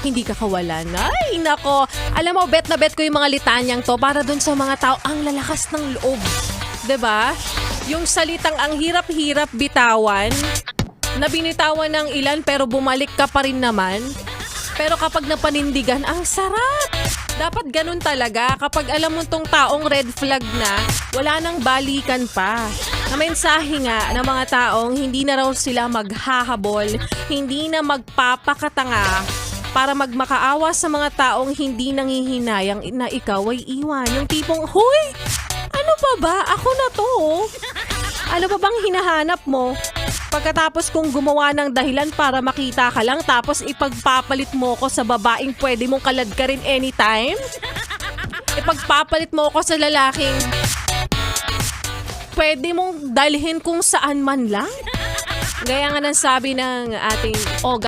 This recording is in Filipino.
hindi ka kawalan. Ay, nako. Alam mo, bet na bet ko yung mga litanyang to para dun sa mga tao ang lalakas ng loob. ba? Yung salitang ang hirap-hirap bitawan, na binitawan ng ilan pero bumalik ka pa rin naman. Pero kapag napanindigan, ang sarap! Dapat ganun talaga. Kapag alam mo tong taong red flag na, wala nang balikan pa. Na mensahe nga ng mga taong hindi na raw sila maghahabol, hindi na magpapakatanga para magmakaawa sa mga taong hindi nangihinayang na ikaw ay iwan. Yung tipong, Hoy! Ano pa ba? Ako na to. oh." Ano pa bang hinahanap mo? Pagkatapos kong gumawa ng dahilan para makita ka lang tapos ipagpapalit mo ko sa babaeng pwede mong kalad ka rin anytime? Ipagpapalit mo ko sa lalaking pwede mong dalhin kung saan man lang? Gaya nga ng sabi ng ating Oga